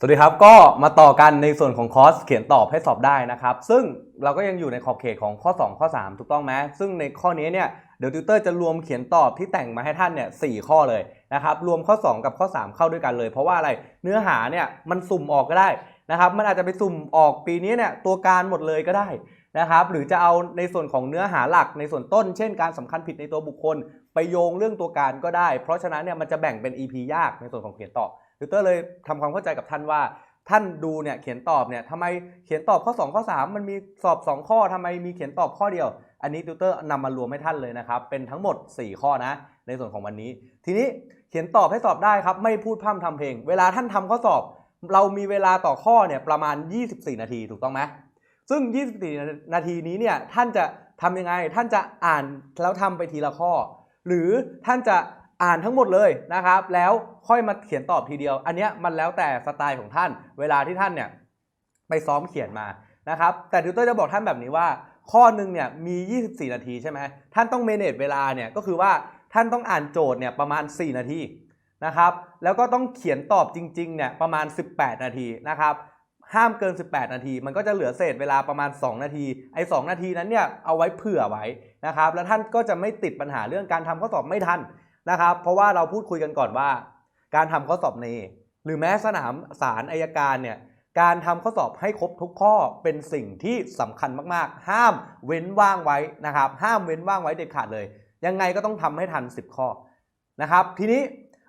สวัสดีครับ ก็มาต่อกันในส่วนของคอร์สเขียนตอบให้สอบได้นะครับ ซึ่งเราก็ยังอยู่ในขอบเขตของข้อ 2 ข้อ 3 ถูกต้องไหมซึ่งในข้อนี้เนี่ยเดี๋ยวติวเตอร์จะรวมเขียนตอบที่แต่งมาให้ท่านเนี่ยสข้อเลยนะครับรวมข้อ 2 กับข้อ 3 เข้าด้วยกันเลย เพราะว่าอะไรเนื้อหาเนี่ยมันสุ่มออกก็ได้นะครับมันอาจจะไปสุ่มออกปีนี้เนี่ยตัวการหมดเลยก็ได้ นะครับหรือจะเอาในส่วนของเนื้อหาหลักในส่วนต้น เช่นการสำคัญผิดในตัวบุคคล ไปโยงเรื่องตัวการก็ได้ เพราะฉะนั้นเนี่ยมันจะแบ่งเป็น EP ยากในส่วนของเขียนตอบติวเตอร์เลยทำความเข้าใจกับท่านว่า ท่านดูเนี่ยเขียนตอบเนี่ยทำไมเขียนตอบข้อ 2 ข้อ 3 มันมีสอบ 2 ข้อทำไมมีเขียนตอบข้อเดียว อันนี้ติวเตอร์นำมารวมให้ท่านเลยนะครับ เป็นทั้งหมด 4 ข้อนะ ในส่วนของวันนี้ ทีนี้เขียนตอบให้สอบได้ครับ ไม่พูดพร่ำทำเพลง เวลาท่านทำข้อสอบ เรามีเวลาต่อข้อเนี่ยประมาณ 24 นาทีถูกต้องไหม ซึ่ง 24 นาทีนี้เนี่ยท่านจะทำยังไง ท่านจะอ่านแล้วทำไปทีละข้อ หรือท่านจะอ่านทั้งหมดเลยนะครับ แล้วค่อยมาเขียนตอบทีเดียว อันเนี้ยมันแล้วแต่สไตล์ของท่าน เวลาที่ท่านเนี่ยไปซ้อมเขียนมานะครับ แต่ติวเตอร์จะบอกท่านแบบนี้ว่า ข้อหนึ่งเนี่ยมี 24 นาทีใช่ไหมท่านต้องเมเนจเวลาเนี่ยก็คือว่าท่านต้องอ่านโจทย์เนี่ยประมาณ 4 นาทีนะครับ แล้วก็ต้องเขียนตอบจริงๆเนี่ยประมาณ 18 นาทีนะครับ ห้ามเกิน 18 นาที มันก็จะเหลือเศษเวลาประมาณ 2 นาที ไอ้ 2 นาทีนั้นเนี่ยเอาไว้เผื่อไว้นะครับ แล้วท่านก็จะไม่ติดปัญหาเรื่องการทำข้อสอบไม่ทันนะครับ เพราะว่าเราพูดคุยกันก่อนว่า การทำข้อสอบในหรือแม้สนามศาลอายการเนี่ยการทำข้อสอบให้ครบทุกข้อเป็นสิ่งที่สำคัญมากๆ ห้ามเว้นว่างไว้นะครับ ห้ามเว้นว่างไว้เด็ดขาดเลย ยังไงก็ต้องทำให้ทัน 10 ข้อนะครับ ทีนี้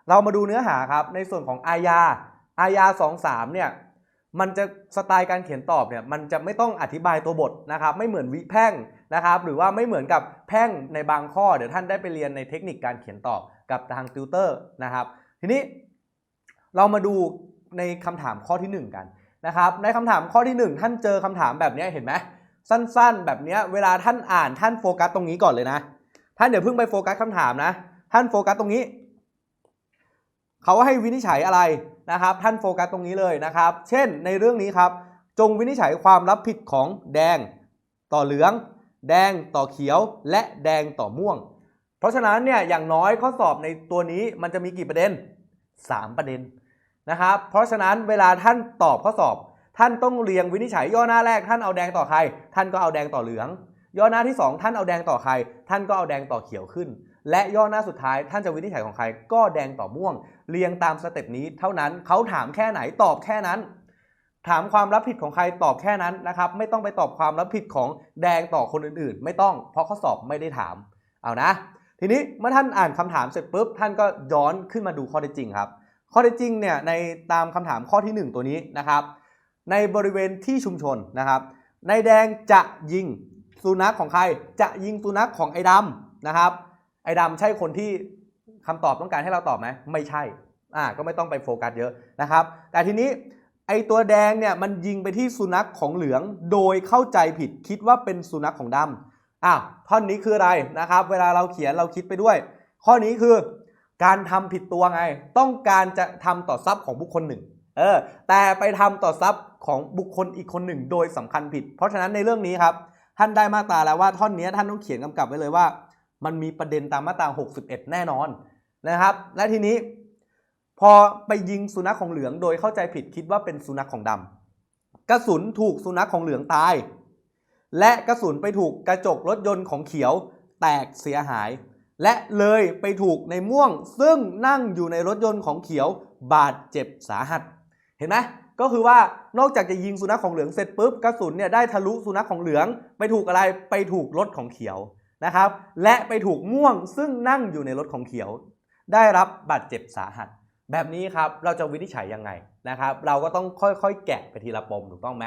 เรามาดูเนื้อหาครับในส่วนของอาญาอาญา 2-3 เนี่ย มันจะสไตล์การเขียนตอบเนี่ยมันจะไม่ต้องอธิบายตัวบทนะครับ ไม่เหมือนวิแพ่งนะครับ หรือว่าไม่เหมือนกับแพ่งในบางข้อ เดี๋ยวท่านได้ไปเรียนในเทคนิคการเขียนตอบกับทางติวเตอร์นะครับ ทีนี้เรามาดูในคำถามข้อทีหนึ่1 กันนะครับ ในคำถามข้อที่ 1 ท่านเจอคำถามแบบนี้เห็นไหมสั้นๆ แบบนี้เวลาท่านอ่านท่านโฟกัสตรงนี้ก่อนเลยนะ ท่านเดี๋ยวเพิ่งไปโฟกัสคำถามนะ ท่านโฟกัสตรงนี้เขาให้วินิจฉัยอะไร นะครับท่านโฟกัสตรงนี้เลยนะครับ เช่นในเรื่องนี้ครับ จงวินิจฉัยความรับผิดของแดงต่อเหลือง แดงต่อเขียว และแดงต่อม่วง เพราะฉะนั้นเนี่ยอย่างน้อยข้อสอบในตัวนี้มันจะมีกี่ประเด็น 3 ประเด็นนะครับ เพราะฉะนั้นเวลาท่านตอบข้อสอบ ท่านต้องเรียงวินิจฉัยย่อหน้าแรกท่านเอาแดงต่อใคร ท่านก็เอาแดงต่อเหลือง ย่อหน้าที่ 2 ท่านเอาแดงต่อใคร ท่านก็เอาแดงต่อเขียวขึ้น และย่อหน้าสุดท้ายท่านจะวินิจฉัยของใครก็แดงต่อม่วง เรียงตามสเต็ปนี้เท่านั้นเขาถามแค่ไหนตอบแค่นั้น ถามความรับผิดของใครตอบแค่นั้นนะครับไม่ต้องไปตอบความรับผิดของแดงต่อคนอื่นๆ ไม่ต้องเพราะข้อสอบไม่ได้ถามเอานะ ทีนี้เมื่อท่านอ่านคำถามเสร็จปุ๊บท่านก็ย้อนขึ้นมาดูข้อเท็จจริงครับข้อเท็จจริงเนี่ยในตามคำถามข้อทีหนึ่1 ตัวนี้นะครับ ในบริเวณที่ชุมชนนะครับนายแดงจะยิงสุนัขของใครจะยิงสุนัขของไอ้ดำนะครับ อ้ดำใช่คนที่คำตอบต้องการให้เราตอบไหมไม่ใช่อ่าก็ไม่ต้องไปโฟกัสเยอะนะครับ แต่ทีนี้ไอ้ตัวแดงเนี่ยมันยิงไปที่สุนัขของเหลืองโดยเข้าใจผิดคิดว่าเป็นสุนัขของดำอ้าวท่อนนี้คืออะไรนะครับ เวลาเราเขียนเราคิดไปด้วย ข้อนี้คือการทำผิดตัวไง ต้องการจะทำต่อทรัพย์ของบุคคลหนึ่งเออแต่ไปทำต่อทรัพย์ของบุคคลอีกคนหนึ่ง โดยสำคัญผิด เพราะฉะนั้นในเรื่องนี้ครับท่านได้มาตาแล้วว่าท่อนนี้ท่านต้องเขียนกำกับไว้เลยว่า มันมีประเด็นตามมาตรา 61 แน่นอนนะครับ และทีนี้พอไปยิงสุนัขของเหลืองโดยเข้าใจผิดคิดว่าเป็นสุนัขของดำกระสุนถูกสุนัขของเหลืองตาย และกระสุนไปถูกกระจกรถยนต์ของเขียวแตกเสียหาย และเลยไปถูกในม่วงซึ่งนั่งอยู่ในรถยนต์ของเขียวบาดเจ็บสาหัส เห็นไหมก็คือว่านอกจากจะยิงสุนัขของเหลืองเสร็จปุ๊บกระสุนเนี่ยได้ทะลุสุนัขของเหลือง ไปถูกอะไรไปถูกรถของเขียว นะครับ และไปถูกม่วงซึ่งนั่งอยู่ในรถของเขียว ได้รับบาดเจ็บสาหัส แบบนี้ครับเราจะวินิจฉัยยังไงนะครับ เราก็ต้องค่อยๆ แกะไปทีละปมถูกต้องไหม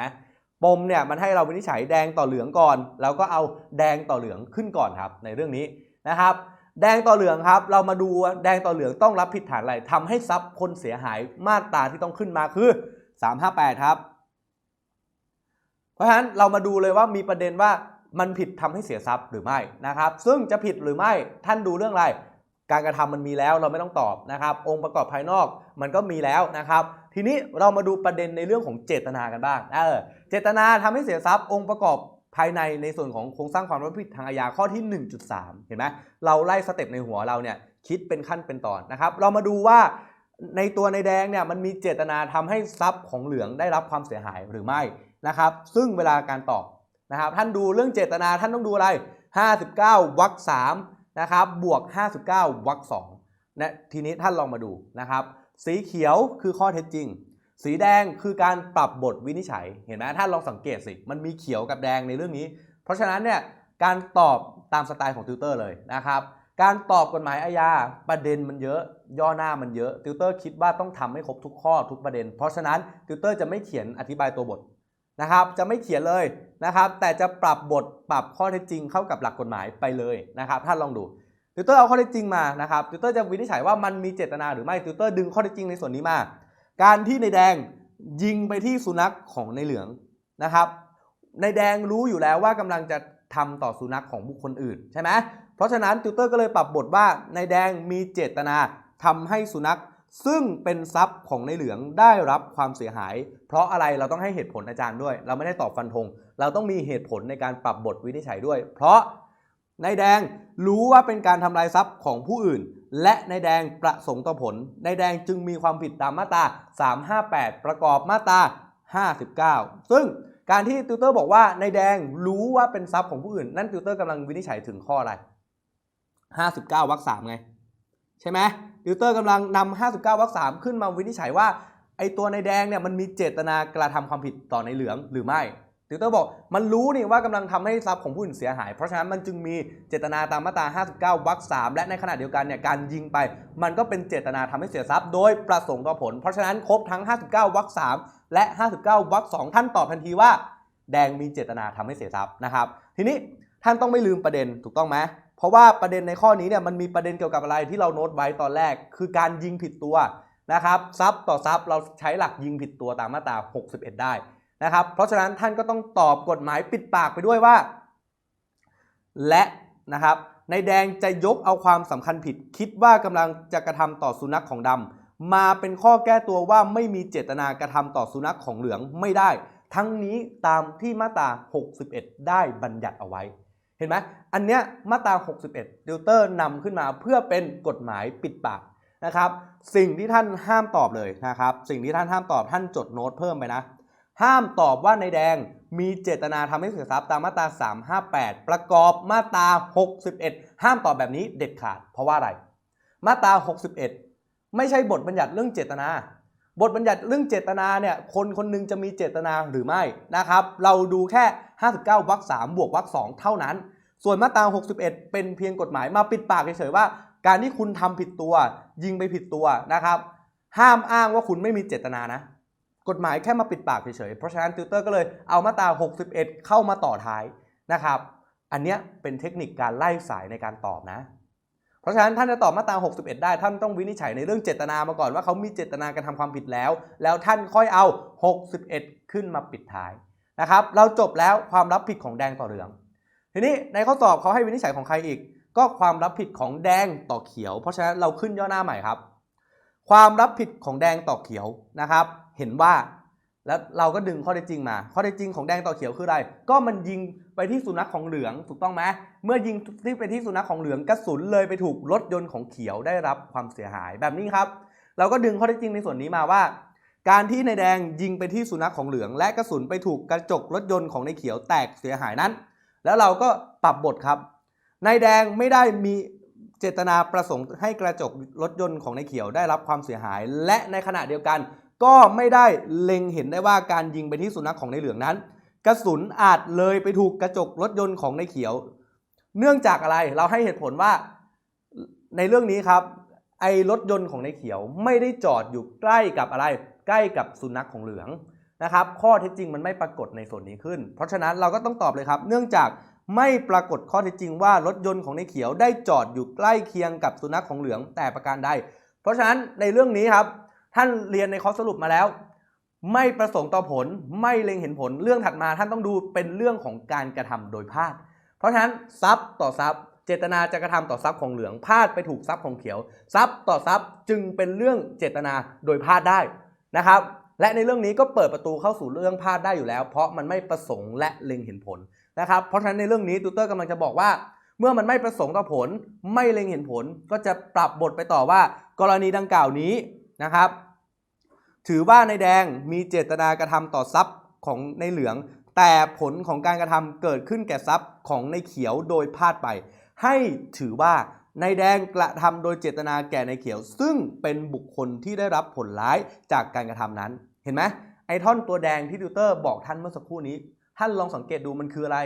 ปมเนี่ยมันให้เราวินิจฉัยแดงต่อเหลืองก่อนแล้วก็เอาแดงต่อเหลืองขึ้นก่อนครับ ในเรื่องนี้นะครับ แดงต่อเหลืองครับ เรามาดูแดงต่อเหลืองต้องรับผิดฐานอะไรทำให้ทรัพย์คนเสียหายมาตราที่ต้องขึ้นมาคือ 358 ครับ เพราะฉะนั้นเรามาดูเลยว่ามีประเด็นว่า มันผิดทำให้เสียทรัพย์หรือไม่นะครับ ซึ่งจะผิดหรือไม่ท่านดูเรื่องอะไร การกระทำมันมีแล้วเราไม่ต้องตอบนะครับ องค์ประกอบภายนอกมันก็มีแล้วนะครับ ทีนี้เรามาดูประเด็นในเรื่องของเจตนากันบ้างเออเจตนาทำให้เสียทรัพย์องค์ประกอบภายในในส่วนของโครงสร้างความรับผิดทางอาญาข้อที่ 1.3 เห็นไหมเราไล่สเต็ปในหัวเราเนี่ยคิดเป็นขั้นเป็นตอนนะครับ เรามาดูว่าในตัวในแดงเนี่ยมันมีเจตนาทำให้ทรัพย์ของเหลืองได้รับความเสียหายหรือไม่นะครับ ซึ่งเวลาการตอบ นะครับท่านดูเรื่องเจตนาท่านต้องดูอะไร 59วรรค3นะครับบวก 59วรรค2นะทีนี้ท่านลองมาดูนะครับ สีเขียวคือข้อเท็จจริง สีแดงคือการปรับบทวินิจฉัย เห็นไหมท่านลองสังเกตสิ มันมีเขียวกับแดงในเรื่องนี้ เพราะฉะนั้นเนี่ยการตอบตามสไตล์ของติวเตอร์เลยนะครับการตอบกฎหมายอาญาประเด็นมันเยอะ ย่อหน้ามันเยอะติวเตอร์คิดว่าต้องทำให้ครบทุกข้อทุกประเด็น เพราะฉะนั้นติวเตอร์จะไม่เขียนอธิบายตัวบท นะครับ จะไม่เขียนเลยนะครับ แต่จะปรับบทปรับข้อเท็จจริงเข้ากับหลักกฎหมายไปเลยนะครับท่านลองดูติวเตอร์เอาข้อเท็จจริงมานะครับติวเตอร์จะวินิจฉัยว่ามันมีเจตนาหรือไม่ติวเตอร์ดึงข้อเท็จจริงในส่วนนี้มา การที่ในแดงยิงไปที่สุนัขของในเหลืองนะครับ ในแดงรู้อยู่แล้วว่ากำลังจะทำต่อสุนัขของบุคคลอื่นใช่ไหมเพราะฉะนั้นติวเตอร์ก็เลยปรับบทว่าในแดงมีเจตนาทำให้สุนัข ซึ่งเป็นทรัพย์ของในเหลืองได้รับความเสียหาย เพราะอะไรเราต้องให้เหตุผลอาจารย์ด้วย เราไม่ได้ตอบฟันธงเราต้องมีเหตุผลในการปรับบทวินิจฉัยด้วย เพราะนายแดงรู้ว่าเป็นการทำลายทรัพย์ของผู้อื่น และนายแดงประสงค์ต่อผลนายแดงจึงมีความผิดตามมาตรา 358 ประกอบมาตรา 59 ซึ่งการที่ติวเตอร์บอกว่านายแดงรู้ว่าเป็นทรัพย์ของผู้อื่น นั่นติวเตอร์กำลังวินิจฉัยถึงข้ออะไร 59วรรค3ไง ใช่ไหม ติวเตอร์กำลังนำ59วรรค3ขึ้นมาวินิจฉัยว่าไอตัวในแดงเนี่ยมันมีเจตนากระทำความผิดต่อในเหลืองหรือไม่ติวเตอร์บอกมันรู้นี่ว่ากำลังทำให้ทรัพย์ของผู้อื่นเสียหาย เพราะฉะนั้นมันจึงมีเจตนาตามมาตรา 59 วรรค 3 และในขณะเดียวกันเนี่ยการยิงไป มันก็เป็นเจตนาทำให้เสียทรัพย์ โดยประสงค์ต่อผล เพราะฉะนั้นครบทั้ง 59 วรรค 3 และ 59 วรรค 2 ท่านตอบทันทีว่า แดงมีเจตนาทำให้เสียทรัพย์นะครับ ทีนี้ท่านต้องไม่ลืมประเด็นถูกต้องไหม เพราะว่าประเด็นในข้อนี้เนี่ยมันมีประเด็นเกี่ยวกับอะไรที่เราโน้ตไว้ตอนแรก คือการยิงผิดตัวนะครับทรัพย์ต่อทรัพย์เราใช้หลักยิงผิดตัวตามมาตรา 61 ได้นะครับ เพราะฉะนั้นท่านก็ต้องตอบกฎหมายปิดปากไปด้วยว่า และนะครับในแดงจะยกเอาความสำคัญผิด คิดว่ากำลังจะกระทำต่อสุนัขของดำมาเป็นข้อแก้ตัวว่าไม่มีเจตนากระทำต่อสุนัขของเหลืองไม่ได้ ทั้งนี้ตามที่มาตรา 61 ได้บัญญัติเอาไว้ ห็นไหมอันเนี้ยมาตรา 61 ดิวเตอร์นำขึ้นมาเพื่อเป็นกฎหมายปิดปากนะครับ สิ่งที่ท่านห้ามตอบเลยนะครับ สิ่งที่ท่านห้ามตอบท่านจดโน้ตเพิ่มไปนะ ห้ามตอบว่าในแดงมีเจตนาทำให้เสียทรัพย์ตามมาตรา 358 ประกอบมาตรา 61 ห้ามตอบแบบนี้เด็ดขาด เพราะว่าอะไร มาตรา 61 ไม่ใช่บทบัญญัติเรื่องเจตนา บทบัญญัติเรื่องเจตนาเนี่ยคนคนหนึงจะมีเจตนาหรือไม่นะครับ เราดูแค่ 59วรรค3บวกวรรค2เท่านั้น ส่วนมาตรา 61 เป็นเพียงกฎหมายมาปิดปากเฉยๆว่า การที่คุณทำผิดตัว ยิงไปผิดตัวนะครับ ห้ามอ้างว่าคุณไม่มีเจตนานะ กฎหมายแค่มาปิดปากเฉยๆเพราะฉะนั้นติวเตอร์ก็เลยเอามาตรา 61 เข้ามาต่อท้ายนะครับ อันเนี้ยเป็นเทคนิคการไล่สายในการตอบนะ เพราะฉะนั้นท่านจะตอบมาตรา 61 ได้ท่านต้องวินิจฉัยในเรื่องเจตนามาก่อนว่าเขามีเจตนาการทำความผิดแล้ว แล้วท่านค่อยเอา 61 ขึ้นมาปิดท้ายนะครับ เราจบแล้วความรับผิดของแดงต่อเหลือง ทีนี้ในข้อสอบเขาให้วินิจฉัยของใครอีก ก็ความรับผิดของแดงต่อเขียว เพราะฉะนั้นเราขึ้นย่อหน้าใหม่ครับ ความรับผิดของแดงต่อเขียวนะครับ เห็นว่าแล้วเราก็ดึงข้อเท็จจริงมา ข้อเท็จจริงของแดงต่อเขียวคืออะไร ก็มันยิงไปที่สุนัขของเหลืองถูกต้องไหมเมื่อยิงที่ไปที่สุนัขของเหลืองกระสุนเลยไปถูกรถยนต์ของเขียวได้รับความเสียหายแบบนี้ครับ เราก็ดึงข้อเท็จจริงในส่วนนี้มาว่า การที่ในายแดงยิงไปที่สุนัขของเหลือง และกระสุนไปถูกกระจกรถยนต์ของในายเขียวแตกเสียหายนั้น แล้วเราก็ปรับบทครับ นายแดงไม่ได้มีเจตนาประสงค์ให้กระจกรถยนต์ของนายเขียวได้รับความเสียหาย และในขณะเดียวกัน ก็ไม่ได้เล็งเห็นได้ว่าการยิงไปที่สุนัขของในเหลืองนั้น กระสุนอาจเลยไปถูกกระจกรถยนต์ของในเขียว เนื่องจากอะไรเราให้เหตุผลว่าในเรื่องนี้ครับไอ้รถยนต์ของในเขียวไม่ได้จอดอยู่ใกล้กับอะไร ใกล้กับสุนัขของเหลือง นะครับข้อเท็จจริงมันไม่ปรากฏในส่วนนี้ขึ้น เพราะฉะนั้นเราก็ต้องตอบเลยครับ เนื่องจากไม่ปรากฏข้อเท็จจริงว่ารถยนต์ของในเขียวได้จอดอยู่ใกล้เคียงกับสุนัขของเหลืองแต่ประการใด เพราะฉะนั้นในเรื่องนี้ครับ ท่านเรียนในคอสรุปมาแล้ว ไม่ประสงค์ต่อผลไม่เล็งเห็นผลเรื่องถัดมาท่านต้องดูเป็นเรื่องของการกระทำโดยพลาด เพราะฉะนั้นทรัพย์ต่อทรัพย์ เจตนาจะกระทำต่อทรัพย์ของเหลืองพลาดไปถูกทรัพย์ของเขียว ทรัพย์ต่อทรัพย์จึงเป็นเรื่องเจตนาโดยพลาดได้นะครับ และในเรื่องนี้ก็เปิดประตูเข้าสู่เรื่องพลาดได้อยู่แล้ว เพราะมันไม่ประสงค์และเล็งเห็นผลนะครับเพราะฉะนั้นในเรื่องนี้ตูเตอร์กำลังจะบอกว่า เมื่อมันไม่ประสงค์ต่อผล ไม่เล็งเห็นผล ก็จะปรับบทไปต่อว่า กรณีดังกล่าวนี้นะครับ ถือว่าในแดงมีเจตนากระทำต่อทรัพย์ของในเหลือง แต่ผลของการกระทำเกิดขึ้นแก่ทรัพย์ของในเขียวโดยพลาดไป ให้ถือว่า ในแดงกระทำโดยเจตนาแก่ในเขียว ซึ่งเป็นบุคคลที่ได้รับผลร้ายจากการกระทำนั้น เห็นไหมไอท่อนตัวแดงที่ติวเตอร์บอกท่านเมื่อสักครู่นี้ ท่านลองสังเกตดูมันคืออะไร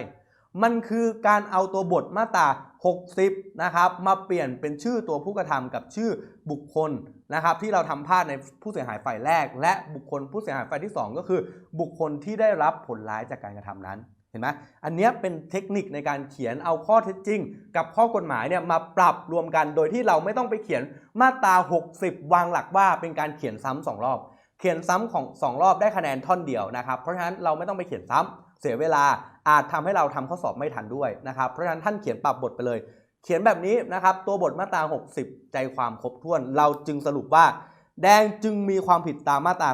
มันคือการเอาตัวบทมาตรา60 นะครับ มาเปลี่ยนเป็นชื่อตัวผู้กระทำกับชื่อบุคคลนะครับ ที่เราทำพลาดในผู้เสียหายฝ่ายแรก และบุคคลผู้เสียหายฝ่ายที่ 2 ก็คือ บุคคลที่ได้รับผลร้ายจากการกระทำนั้น ห็นไหมอันนี้เป็นเทคนิคในการเขียนเอาข้อเท็จจริง กับข้อกฎหมายเนี่ยมาปรับรวมกันโดยที่เราไม่ต้องไปเขียนมาตรา 60 วางหลักว่าเป็นการเขียนซ้ำสองรอบ เขียนซ้ำของสองรอบได้คะแนนท่อนเดียวนะครับเพราะฉะนั้นเราไม่ต้องไปเขียนซ้ำเสียเวลาอาจทำให้เราทำข้อสอบไม่ทันด้วยนะครับเพราะฉะนั้นท่านเขียนปรับบทไปเลย เขียนแบบนี้นะครับตัวบทมาตรา 60 ใจความครบถ้วน เราจึงสรุปว่าแดงจึงมีความผิดตามมาตรา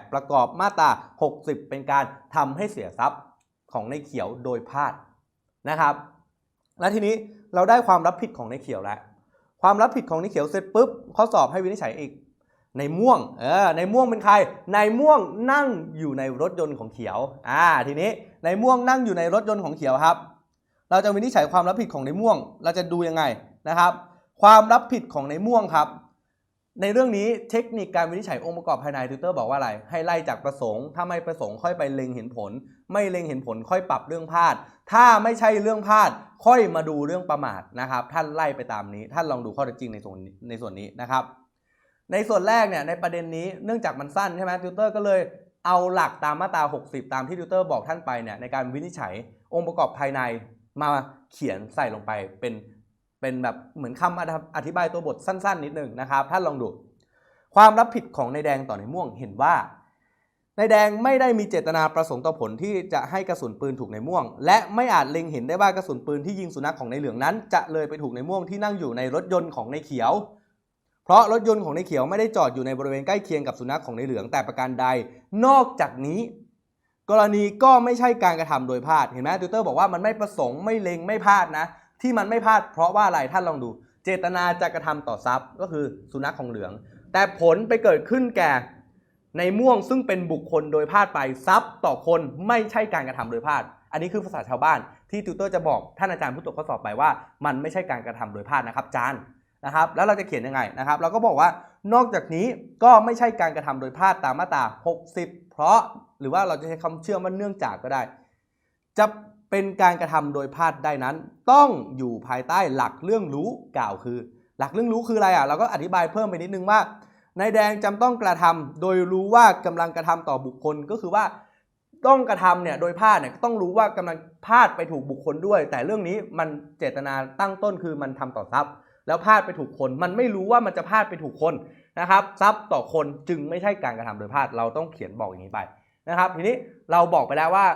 358 ประกอบมาตรา 60 เป็นการทำให้เสียทรัพย์ ของในเขียวโดยพลาดนะครับ และทีนี้เราได้ความรับผิดของในเขียวแล้ว ความรับผิดของในเขียวเสร็จปุ๊บข้อสอบให้วินิจฉัยอีก ในม่วง เออ ในม่วงเป็นใคร ในม่วงนั่งอยู่ในรถยนต์ของเขียว อ่า ทีนี้ในม่วงนั่งอยู่ในรถยนต์ของเขียวครับ เราจะวินิจฉัยความรับผิดของในม่วง เราจะดูยังไงนะครับ ความรับผิดของในม่วงครับ ในเรื่องนี้เทคนิคการวินิจฉัยองค์ประกอบภายในติวเตอร์บอกว่าอะไร ให้ไล่จากประสงค์ ถ้าไม่ประสงค์ค่อยไปเล็งเห็นผล ไม่เล็งเห็นผลค่อยปรับเรื่องพลาด ถ้าไม่ใช่เรื่องพลาด ค่อยมาดูเรื่องประมาทนะครับ ท่านไล่ไปตามนี้ ท่านลองดูข้อเท็จจริงในส่วนนในส่วนนี้นะครับ ในส่วนแรกเนี่ยในประเด็นนี้เนื่องจากมันสั้นใช่ไหมติวเตอร์ก็เลยเอาหลักตามมาตรา 60 ตามที่ติวเตอร์บอกท่านไปเนี่ยในการวินิจฉัยองค์ประกอบภายในมาเขียนใส่ลงไปเป็น เป็นแบบเหมือนคำอธิบายตัวบทสั้น ๆ นิดนึงนะครับท่านลองดู ความรับผิดของนายแดงต่อนายม่วงเห็นว่านายแดงไม่ได้มีเจตนาประสงค์ต่อผลที่จะให้กระสุนปืนถูกในายม่วง และไม่อาจเล็งเห็นได้ว่ากระสุนปืนที่ยิงสุนัขของในายเหลืองนั้น จะเลยไปถูกในายม่วงที่นั่งอยู่ในรถยนต์ของในายเขียว เพราะรถยนต์ของในายเขียวไม่ได้จอดอยู่ในบริเวณใกล้เคียงกับสุนัขของในายเหลืองแต่ประการใด นอกจากนี้ กรณีก็ไม่ใช่การกระทำโดยพลาดเห็นไหมติวเตอร์บอกว่ามันไม่ประสงค์ไม่เล็งไม่พลาดนะ ที่มันไม่พลาดเพราะว่าอะไรท่านลองดู เจตนาจะกระทำต่อทรัพย์ก็คือสุนัขของเหลือง แต่ผลไปเกิดขึ้นแก่ในม่วงซึ่งเป็นบุคคลโดยพลาดไปทรัพย์ต่อคนไม่ใช่การกระทำโดยพลาด อันนี้คือภาษาชาวบ้านที่ติวเตอร์จะบอกท่านอาจารย์ผู้ตรวจข้อสอบไปว่า มันไม่ใช่การกระทำโดยพลาดนะครับอาจารย์นะครับ แล้วเราจะเขียนยังไงนะครับ เราก็บอกว่านอกจากนี้ก็ไม่ใช่การกระทำโดยพลาดตามมาตรา 60 เพราะหรือว่าเราจะใช้คำเชื่อมว่าเนื่องจากก็ได้ จะ เป็นการกระทำโดยพลาดได้นั้น ต้องอยู่ภายใต้หลักเรื่องรู้กล่าวคือ หลักเรื่องรู้คืออะไรอะเราก็อธิบายเพิ่มไปนิดนึงว่านายแดงจำต้องกระทำโดยรู้ว่ากำลังกระทำต่อบุคคลก็คือว่าต้องกระทำเนี่ยโดยพลาดเนี่ยต้องรู้ว่ากำลังพลาดไปถูกบุคคลด้วย แต่เรื่องนี้มันเจตนาตั้งต้นคือมันทำต่อทรัพย์ แล้วพลาดไปถูกคน มันไม่รู้ว่ามันจะพลาดไปถูกคนนะครับทรัพย์ต่อคนจึงไม่ใช่การกระทำโดยพลาดเราต้องเขียนบอกอย่างนี้ไปนะครับ ทีนี้เราบอกไปแล้วว่า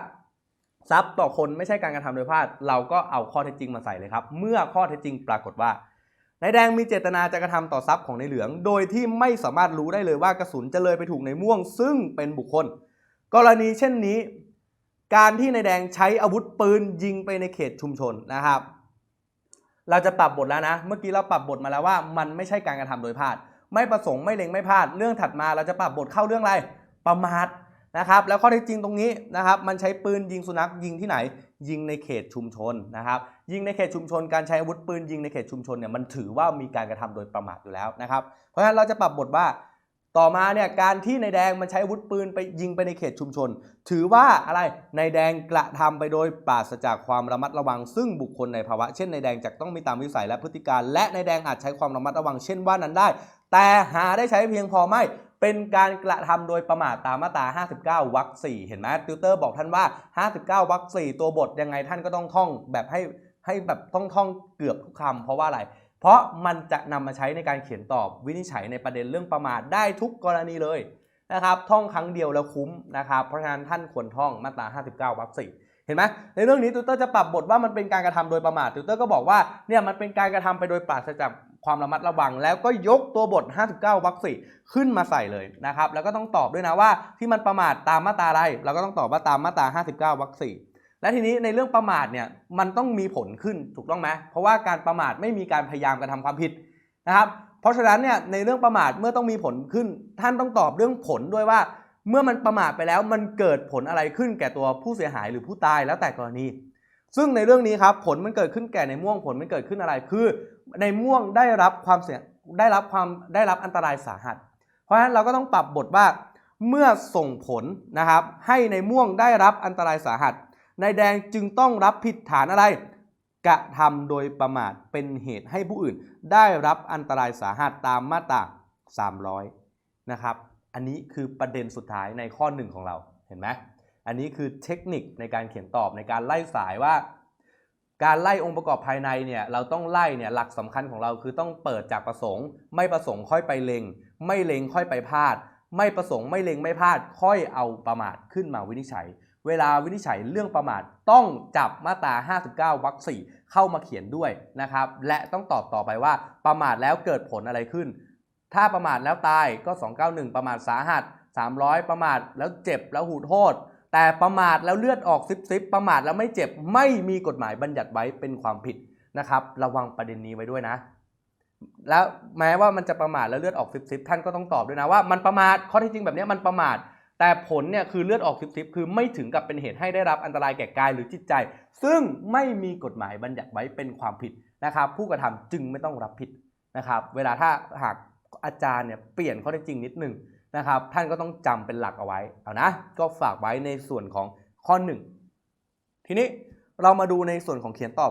ทรัพย์ต่อคนไม่ใช่การกระทำโดยพลาด เราก็เอาข้อเท็จจริงมาใส่เลยครับ เมื่อข้อเท็จจริงปรากฏว่านายแดงมีเจตนาจะกระทำต่อทรัพย์ของในเหลือง โดยที่ไม่สามารถรู้ได้เลยว่ากระสุนจะเลยไปถูกในม่วง ซึ่งเป็นบุคคล กรณีเช่นนี้ การที่นายแดงใช้อาวุธปืนยิงไปในเขตชุมชนนะครับ เราจะปรับบทแล้วนะ เมื่อกี้เราปรับบทมาแล้วว่า มันไม่ใช่การกระทำโดยพลาด ไม่ประสงค์ไม่เล็งไม่พลาด เรื่องถัดมาเราจะปรับบทเข้าเรื่องอะไร ประมาท นะครับแล้วข้อเท็จจริงตรงนี้นะครับมันใช้ปืนยิงสุนัขยิงที่ไหน ยิงในเขตชุมชนนะครับยิงในเขตชุมชน การใช้อาวุธปืนยิงในเขตชุมชนเนี่ยมันถือว่ามีการกระทำโดยประมาทอยู่แล้วนะครับเพราะฉะนั้นเราจะปรับบทว่าต่อมาเนี่ยการที่นายแดงมันใช้อาวุธปืนไปยิงไปในเขตชุมชน ถือว่าอะไรนายแดงกระทำไปโดยปราศจากความระมัดระวัง ซึ่งบุคคลในภาวะเช่นนายแดงจะต้องมีตามวิสัยและพฤติการ และนายแดงอาจใช้ความระมัดระวังเช่นว่านั้นได้ แต่หาได้ใช้เพียงพอไม่ เป็นการกระทำโดยประมาทตามมาตรา 59 วรรค4เห็นไหมติวเตอร์บอกท่านว่า 59 วรรค4ตัวบทยังไงท่านก็ต้องท่องแบบให้ให้แบบต้องท่องเกือบทุกคำเพราะว่าอะไร เพราะมันจะนำมาใช้ในการเขียนตอบวินิจฉัยในประเด็นเรื่องประมาทได้ทุกกรณีเลยนะครับท่องครั้งเดียวแล้วคุ้มนะครับเพราะฉะนั้นท่านควรท่องมาตรา 59 วรรค4เห็นไหมในเรื่องนี้ติวเตอร์จะปรับบทว่ามันเป็นการกระทำโดยประมาทติวเตอร์ก็บอกว่าเนี่ยมันเป็นการกระทำไปโดยปราศจาก ความระมัดระวัง แล้วก็ยกตัวบท 59วรรค4ขึ้นมาใส่เลยนะครับ แล้วก็ต้องตอบด้วยนะว่าที่มันประมาทตามมาตราอะไรเราก็ต้องตอบว่าตามมาตรา 59วรรค4และทีนี้ในเรื่องประมาทเนี่ยมันต้องมีผลขึ้นถูกต้องไหมเพราะว่าการประมาทไม่มีการพยายามกระทำความผิดนะครับ เพราะฉะนั้นเนี่ยในเรื่องประมาทเมื่อต้องมีผลขึ้น ท่านต้องตอบเรื่องผลด้วยว่า เมื่อมันประมาทไปแล้วมันเกิดผลอะไรขึ้นแก่ตัวผู้เสียหายหรือผู้ตายแล้วแต่กรณี ซึ่งในเรื่องนี้ครับผลมันเกิดขึ้นแก่ในม่วงผลมันเกิดขึ้นอะไรคือ ในม่วงได้รับความเสียได้รับความได้รับอันตรายสาหัส เพราะฉะนั้นเราก็ต้องปรับบทว่าเมื่อส่งผลนะครับให้ในม่วงได้รับอันตรายสาหัสนายแดงจึงต้องรับผิดฐานอะไร กระทำโดยประมาทเป็นเหตุให้ผู้อื่น ได้รับอันตรายสาหัสตามมาตรา 300 นะครับ อันนี้คือประเด็นสุดท้ายในข้อหนึ่งของเราเห็นไหม อันนี้คือเทคนิคในการเขียนตอบในการไล่สายว่า การไล่องค์ประกอบภายในเนี่ยเราต้องไล่เนี่ยหลักสำคัญของเราคือต้องเปิดจากประสงค์ ไม่ประสงค์ค่อยไปเลงไม่เลงค่อยไปพลาด ไม่ประสงค์ไม่เลงไม่พลาด ค่อยเอาประมาทขึ้นมาวินิจฉัย เวลาวินิจฉัยเรื่องประมาทต้องจับมาตรา 59วรรค4เข้ามาเขียนด้วยนะครับ และต้องตอบต่อไปว่าประมาทแล้วเกิดผลอะไรขึ้น ถ้าประมาทแล้วตายก็ 291 ประมาทสาหัส 300 ประมาทแล้วเจ็บแล้วหูโทษ แต่ประมาทแล้วเลือดออกซิบซิบประมาทแล้วไม่เจ็บไม่มีกฎหมายบัญญัติไว้เป็นความผิดนะครับ ระวังประเด็นนี้ไว้ด้วยนะ แล้วแม้ว่ามันจะประมาทแล้วเลือดออกซิบซิบท่านก็ต้องตอบด้วยนะว่ามันประมาทข้อที่จริงแบบนี้มันประมาท แต่ผลเนี่ยคือเลือดออกซิบซิบคือไม่ถึงกับเป็นเหตุให้ได้รับอันตรายแก่กายหรือจิตใจ ซึ่งไม่มีกฎหมายบัญญัติไว้เป็นความผิดนะครับ ผู้กระทำจึงไม่ต้องรับผิดนะครับ เวลาถ้าหากอาจารย์เนี่ยเปลี่ยนข้อเท็จจริงนิดหนึ่ง นะครับ ท่านก็ต้องจำเป็นหลักเอาไว้เอานะ ก็ฝากไว้ในส่วนของข้อ 1 ทีนี้เรามาดูในส่วนของเขียนตอบ